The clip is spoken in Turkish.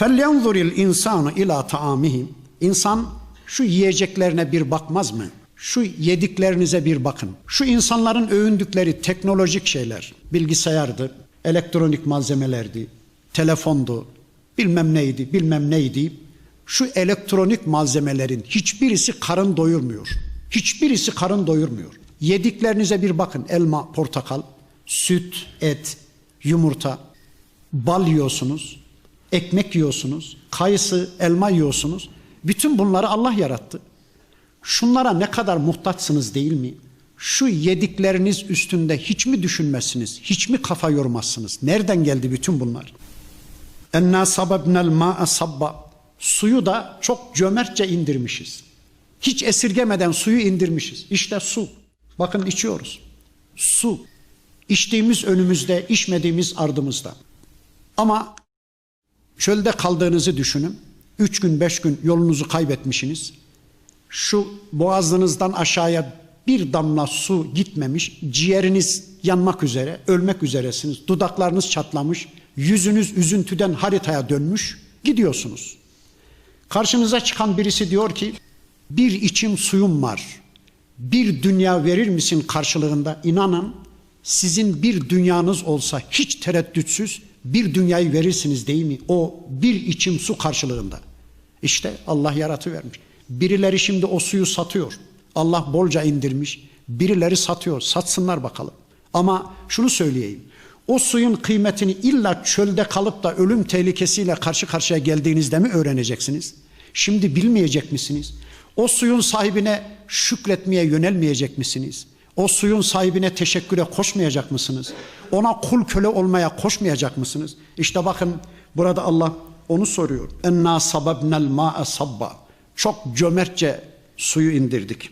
فَلْيَنْظُرِ الْاِنْسَانُ ila taamihim. İnsan şu yiyeceklerine bir bakmaz mı? Şu yediklerinize bir bakın. Şu insanların övündükleri teknolojik şeyler, bilgisayardı, elektronik malzemelerdi, telefondu, bilmem neydi, bilmem neydi. Şu elektronik malzemelerin hiçbirisi karın doyurmuyor. Hiçbirisi karın doyurmuyor. Yediklerinize bir bakın. Elma, portakal, süt, et, yumurta, bal yiyorsunuz, ekmek yiyorsunuz, kayısı, elma yiyorsunuz. Bütün bunları Allah yarattı. Şunlara ne kadar muhtaçsınız değil mi? Şu yedikleriniz üstünde hiç mi düşünmezsiniz? Hiç mi kafa yormazsınız? Nereden geldi bütün bunlar? Enna sababnel ma'a sabba. Suyu da çok cömertçe indirmişiz. Hiç esirgemeden suyu indirmişiz. İşte su. Bakın içiyoruz. Su. İçtiğimiz önümüzde, içmediğimiz ardımızda. Ama çölde kaldığınızı düşünün. Üç gün, beş gün yolunuzu kaybetmişsiniz. Şu boğazınızdan aşağıya bir damla su gitmemiş, ciğeriniz yanmak üzere, ölmek üzeresiniz. Dudaklarınız çatlamış, yüzünüz üzüntüden haritaya dönmüş, gidiyorsunuz. Karşınıza çıkan birisi diyor ki, bir içim suyum var, bir dünya verir misin karşılığında? İnanın sizin bir dünyanız olsa hiç tereddütsüz bir dünyayı verirsiniz değil mi? O bir içim su karşılığında. İşte Allah yaratıvermiş. Birileri şimdi o suyu satıyor. Allah bolca indirmiş. Birileri satıyor. Satsınlar bakalım. Ama şunu söyleyeyim. O suyun kıymetini illa çölde kalıp da ölüm tehlikesiyle karşı karşıya geldiğinizde mi öğreneceksiniz? Şimdi bilmeyecek misiniz? O suyun sahibine şükretmeye yönelmeyecek misiniz? O suyun sahibine teşekküre koşmayacak mısınız? Ona kul köle olmaya koşmayacak mısınız? İşte bakın burada Allah onu soruyor. Enna sababnel ma'a sabba. Çok cömertçe suyu indirdik.